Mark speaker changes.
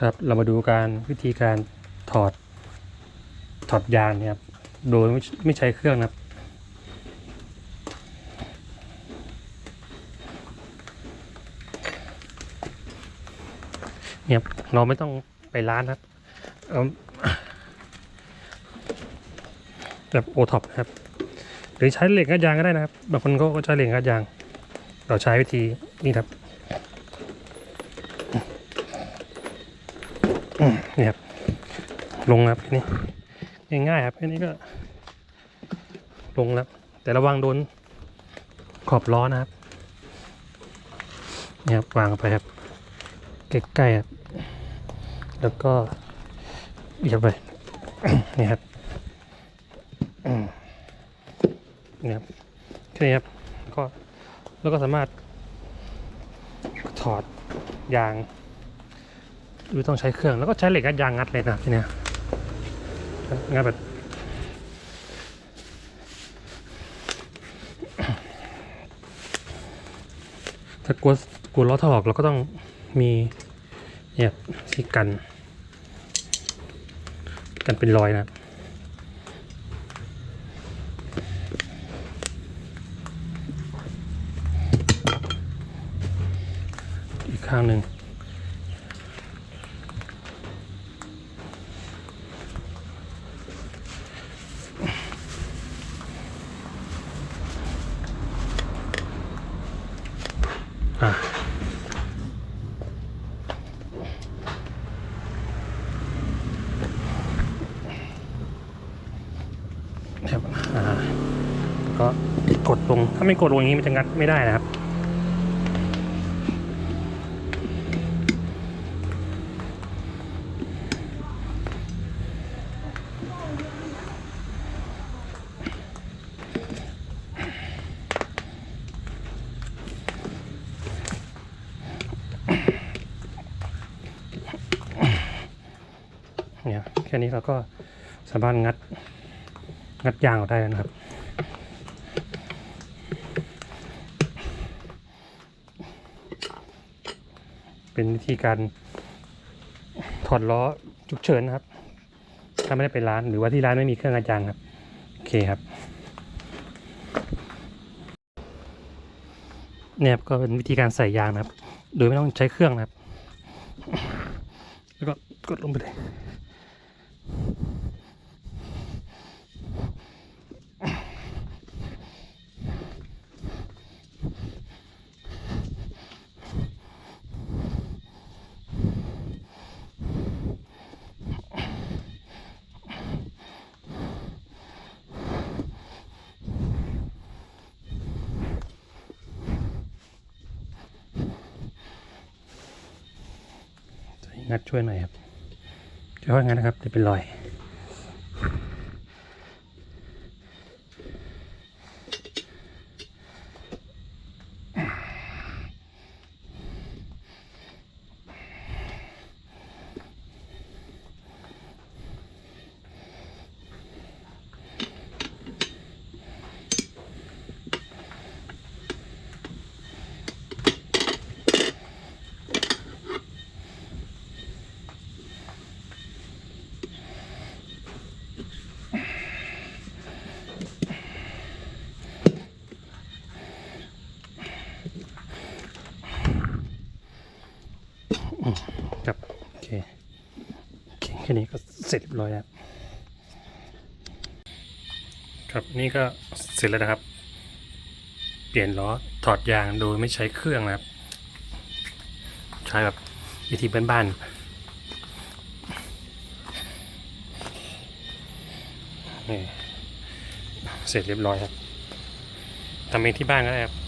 Speaker 1: ครับเรามาดูการวิธีการถอดถอดยางนี่ยครับ โดยไม่ใช้เครื่องนะครับเนี่ยเราไม่ต้องไปร้านครับแบบโอท็อปครับ หรือใช้เหล็กงัดยางก็ได้นะครับบางคนก็ใช้เหล็กงัดยาง เราใช้วิธีนี่ครับอืม นี่ครับ ลงครับนี่ง่ายๆครับแค่นี้ก็ ลงแล้วแต่ระวังโดนขอบล้อนะครับนี่ครับวางไปครับใกล้ๆครับแล้วก็เหยียบไปนี่ครับนี่ครับแค่นี้ครับก็แล้วก็สามารถถอดยาง หรือต้องใช้เครื่องแล้วก็ใช้เหล็กงัดยางงัดเลยนะทีเนี้ยงัดแบบถ้ากลัวกลัวล้อถลอกเราก็ต้องมีเนี่ยที่กัน กันเป็นรอยนะอีกข้างหนึ่ง อะครับอ่าก็กดลง ถ้าไม่กดลงอย่างนี้มันจะงัดไม่ได้นะครับ เนี่ยแค่นี้เราก็สามารถงัดงัดยางออกได้แล้วนะครับ เป็นวิธีการถอดล้อฉุกเฉินนะครับ ถ้าไม่ได้ไปร้านหรือว่าที่ร้านไม่มีเครื่องงัดยางครับ โอเคครับเนี่ยครับก็เป็นวิธีการใส่ยางนะครับ โดยไม่ต้องใช้เครื่องนะครับ แล้วก็กดลงไปเลย งัดช่วยหน่อยครับช่วยงัดนะครับจะเป็นรอย แค่นี้ก็เสร็จเรียบร้อยแล้วครับนี่ก็เสร็จแล้วนะครับ เปลี่ยนล้อถอดยางโดยไม่ใช้เครื่องนะครับ ใช้แบบวิธีบ้านๆนี่เสร็จเรียบร้อยครับทำเองที่บ้านก็ได้ครับ